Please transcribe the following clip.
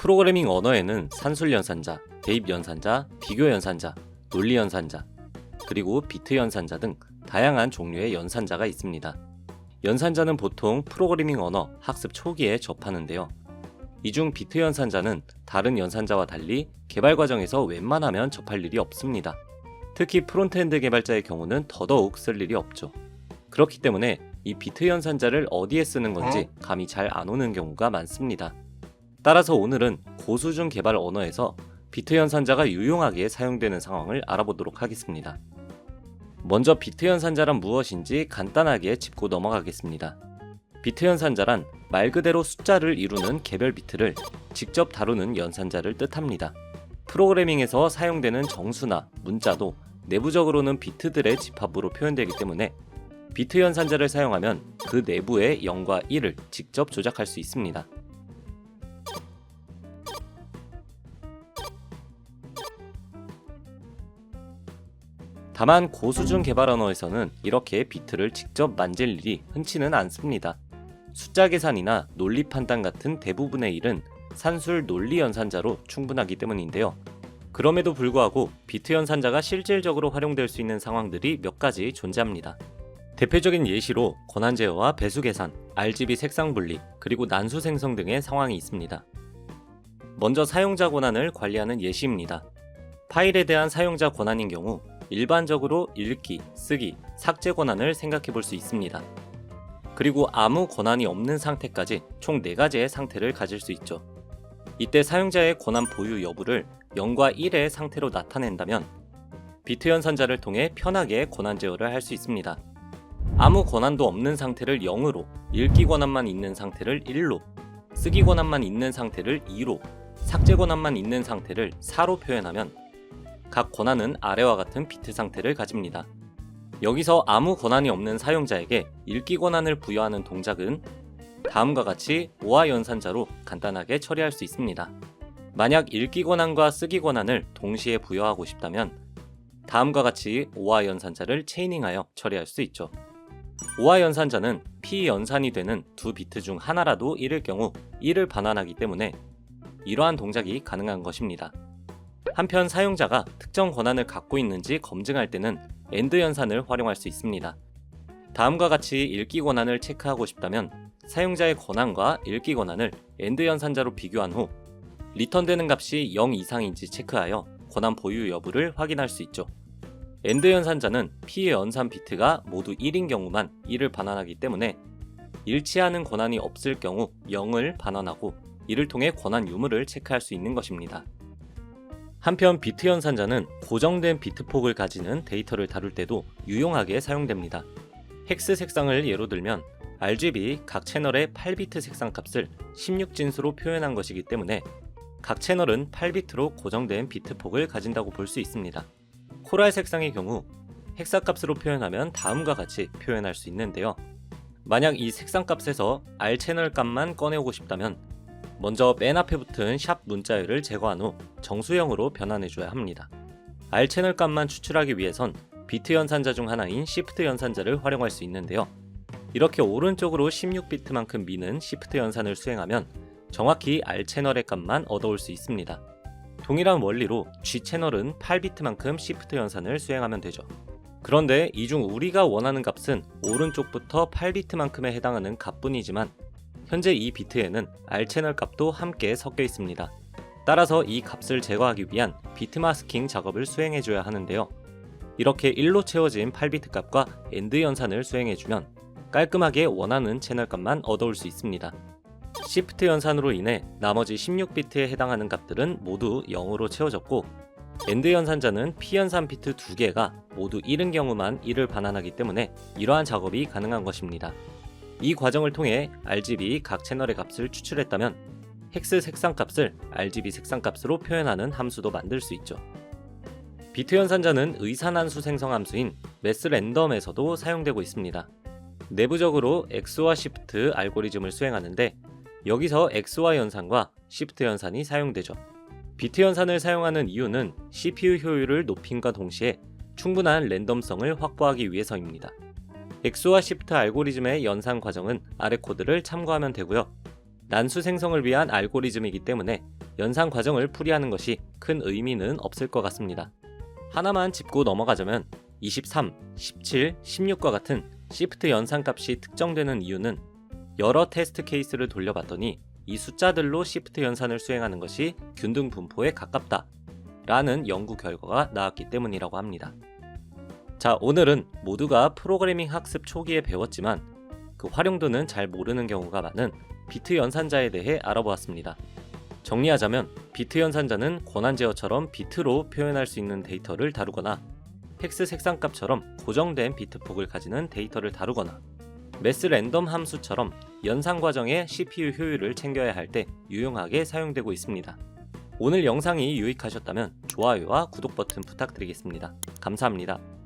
프로그래밍 언어에는 산술 연산자, 대입 연산자, 비교 연산자, 논리 연산자, 그리고 비트 연산자 등 다양한 종류의 연산자가 있습니다. 연산자는 보통 프로그래밍 언어 학습 초기에 접하는데요. 이 중 비트 연산자는 다른 연산자와 달리 개발 과정에서 웬만하면 접할 일이 없습니다. 특히 프론트엔드 개발자의 경우는 더더욱 쓸 일이 없죠. 그렇기 때문에 이 비트 연산자를 어디에 쓰는 건지 감이 잘 안 오는 경우가 많습니다. 따라서 오늘은 고수준 개발 언어에서 비트 연산자가 유용하게 사용되는 상황을 알아보도록 하겠습니다. 먼저 비트 연산자란 무엇인지 간단하게 짚고 넘어가겠습니다. 비트 연산자란 말 그대로 숫자를 이루는 개별 비트를 직접 다루는 연산자를 뜻합니다. 프로그래밍에서 사용되는 정수나 문자도 내부적으로는 비트들의 집합으로 표현되기 때문에 비트 연산자를 사용하면 그 내부의 0과 1을 직접 조작할 수 있습니다. 다만 고수준 개발 언어에서는 이렇게 비트를 직접 만질 일이 흔치는 않습니다. 숫자 계산이나 논리 판단 같은 대부분의 일은 산술 논리 연산자로 충분하기 때문인데요. 그럼에도 불구하고 비트 연산자가 실질적으로 활용될 수 있는 상황들이 몇 가지 존재합니다. 대표적인 예시로 권한 제어와 배수 계산, RGB 색상 분리, 그리고 난수 생성 등의 상황이 있습니다. 먼저 사용자 권한을 관리하는 예시입니다. 파일에 대한 사용자 권한인 경우 일반적으로 읽기, 쓰기, 삭제 권한을 생각해 볼 수 있습니다. 그리고 아무 권한이 없는 상태까지 총 4가지의 상태를 가질 수 있죠. 이때 사용자의 권한 보유 여부를 0과 1의 상태로 나타낸다면 비트 연산자를 통해 편하게 권한 제어를 할 수 있습니다. 아무 권한도 없는 상태를 0으로, 읽기 권한만 있는 상태를 1로, 쓰기 권한만 있는 상태를 2로, 삭제 권한만 있는 상태를 4로 표현하면 각 권한은 아래와 같은 비트 상태를 가집니다. 여기서 아무 권한이 없는 사용자에게 읽기 권한을 부여하는 동작은 다음과 같이 오화 연산자로 간단하게 처리할 수 있습니다. 만약 읽기 권한과 쓰기 권한을 동시에 부여하고 싶다면 다음과 같이 오화 연산자를 체이닝하여 처리할 수 있죠. 오화 연산자는 P 연산이 되는 두 비트 중 하나라도 잃을 경우 1을 반환하기 때문에 이러한 동작이 가능한 것입니다. 한편 사용자가 특정 권한을 갖고 있는지 검증할 때는 엔드 연산을 활용할 수 있습니다. 다음과 같이 읽기 권한을 체크하고 싶다면 사용자의 권한과 읽기 권한을 엔드 연산자로 비교한 후 리턴되는 값이 0 이상인지 체크하여 권한 보유 여부를 확인할 수 있죠. 엔드 연산자는 P 연산 비트가 모두 1인 경우만 1을 반환하기 때문에 일치하는 권한이 없을 경우 0을 반환하고 이를 통해 권한 유무를 체크할 수 있는 것입니다. 한편 비트 연산자는 고정된 비트 폭을 가지는 데이터를 다룰 때도 유용하게 사용됩니다. 헥스 색상을 예로 들면 RGB 각 채널의 8비트 색상 값을 16진수로 표현한 것이기 때문에 각 채널은 8비트로 고정된 비트 폭을 가진다고 볼 수 있습니다. 코랄 색상의 경우 헥사 값으로 표현하면 다음과 같이 표현할 수 있는데요. 만약 이 색상 값에서 R 채널 값만 꺼내오고 싶다면 먼저 맨 앞에 붙은 샵 문자열을 제거한 후 정수형으로 변환해줘야 합니다. R 채널 값만 추출하기 위해선 비트 연산자 중 하나인 시프트 연산자를 활용할 수 있는데요. 이렇게 오른쪽으로 16비트만큼 미는 시프트 연산을 수행하면 정확히 R 채널의 값만 얻어올 수 있습니다. 동일한 원리로 G 채널은 8비트만큼 시프트 연산을 수행하면 되죠. 그런데 이 중 우리가 원하는 값은 오른쪽부터 8비트만큼에 해당하는 값뿐이지만 현재 이 비트에는 R 채널 값도 함께 섞여 있습니다. 따라서 이 값을 제거하기 위한 비트 마스킹 작업을 수행해줘야 하는데요. 이렇게 1로 채워진 8비트 값과 엔드 연산을 수행해주면 깔끔하게 원하는 채널 값만 얻어올 수 있습니다. 시프트 연산으로 인해 나머지 16비트에 해당하는 값들은 모두 0으로 채워졌고 엔드 연산자는 P 연산 비트 2개가 모두 잃은 경우만 1을 반환하기 때문에 이러한 작업이 가능한 것입니다. 이 과정을 통해 RGB 각 채널의 값을 추출했다면 헥스 색상 값을 RGB 색상 값으로 표현하는 함수도 만들 수 있죠. 비트 연산자는 의산한수 생성 함수인 매스 랜덤에서도 사용되고 있습니다. 내부적으로 X와 시프트 알고리즘을 수행하는데 여기서 XY 연산과 시프트 연산이 사용되죠. 비트 연산을 사용하는 이유는 CPU 효율을 높임과 동시에 충분한 랜덤성을 확보하기 위해서입니다. X와 시프트 알고리즘의 연산 과정은 아래 코드를 참고하면 되고요. 난수 생성을 위한 알고리즘이기 때문에 연산 과정을 풀이하는 것이 큰 의미는 없을 것 같습니다. 하나만 짚고 넘어가자면 23, 17, 16과 같은 시프트 연산 값이 특정되는 이유는 여러 테스트 케이스를 돌려봤더니 이 숫자들로 시프트 연산을 수행하는 것이 균등 분포에 가깝다 라는 연구 결과가 나왔기 때문이라고 합니다. 자, 오늘은 모두가 프로그래밍 학습 초기에 배웠지만 그 활용도는 잘 모르는 경우가 많은 비트 연산자에 대해 알아보았습니다. 정리하자면 비트 연산자는 권한 제어처럼 비트로 표현할 수 있는 데이터를 다루거나 팩스 색상값처럼 고정된 비트 폭을 가지는 데이터를 다루거나 매스 랜덤 함수처럼 연산 과정의 CPU 효율을 챙겨야 할 때 유용하게 사용되고 있습니다. 오늘 영상이 유익하셨다면 좋아요와 구독 버튼 부탁드리겠습니다. 감사합니다.